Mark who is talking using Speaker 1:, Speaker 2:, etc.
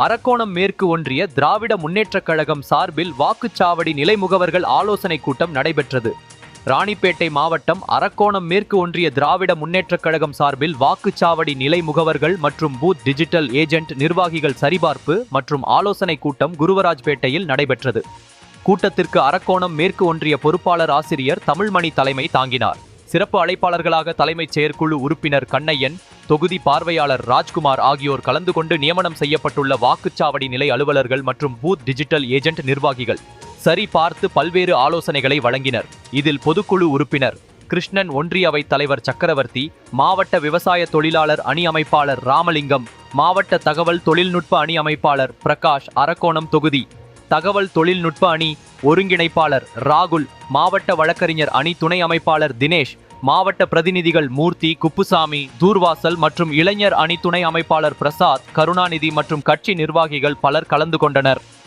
Speaker 1: அரக்கோணம் மேற்கு ஒன்றிய திராவிட முன்னேற்றக் கழகம் சார்பில் வாக்குச்சாவடி நிலை முகவர்கள் ஆலோசனைக் கூட்டம் நடைபெற்றது. ராணிப்பேட்டை மாவட்டம் அரக்கோணம் மேற்கு ஒன்றிய திராவிட முன்னேற்றக் கழகம் சார்பில் வாக்குச்சாவடி நிலை முகவர்கள் மற்றும் பூத் டிஜிட்டல் ஏஜென்ட் நிர்வாகிகள் சரிபார்ப்பு மற்றும் ஆலோசனைக் கூட்டம் குருவராஜ்பேட்டையில் நடைபெற்றது. கூட்டத்திற்கு அரக்கோணம் மேற்கு ஒன்றிய பொறுப்பாளர் ஆசிரியர் தமிழ்மணி தலைமை தாங்கினார். சிறப்பு அழைப்பாளர்களாக தலைமைச் செயற்குழு உறுப்பினர் கண்ணையன் தொகுதி பார்வையாளர் ராஜ்குமார் ஆகியோர் கலந்து கொண்டு நியமனம் செய்யப்பட்டுள்ள வாக்குச்சாவடி நிலை அலுவலர்கள் மற்றும் பூத் டிஜிட்டல் ஏஜென்ட் நிர்வாகிகள் சரி பார்த்து பல்வேறு ஆலோசனைகளை வழங்கினர். இதில் பொதுக்குழு உறுப்பினர் கிருஷ்ணன் ஒன்றிய தலைவர் சக்கரவர்த்தி மாவட்ட விவசாய தொழிலாளர் அணி அமைப்பாளர் ராமலிங்கம் மாவட்ட தகவல் தொழில்நுட்ப அணி அமைப்பாளர் பிரகாஷ் அரக்கோணம் தொகுதி தகவல் தொழில்நுட்ப அணி ஒருங்கிணைப்பாளர் ராகுல் மாவட்ட வழக்கறிஞர் அணி துணை அமைப்பாளர் தினேஷ் மாவட்ட பிரதிநிதிகள் மூர்த்தி குப்புசாமி தூர்வாசல் மற்றும் இளைஞர் அணி துணை அமைப்பாளர் பிரசாத் கருணாநிதி மற்றும் கட்சி நிர்வாகிகள் பலர் கலந்து கொண்டனர்.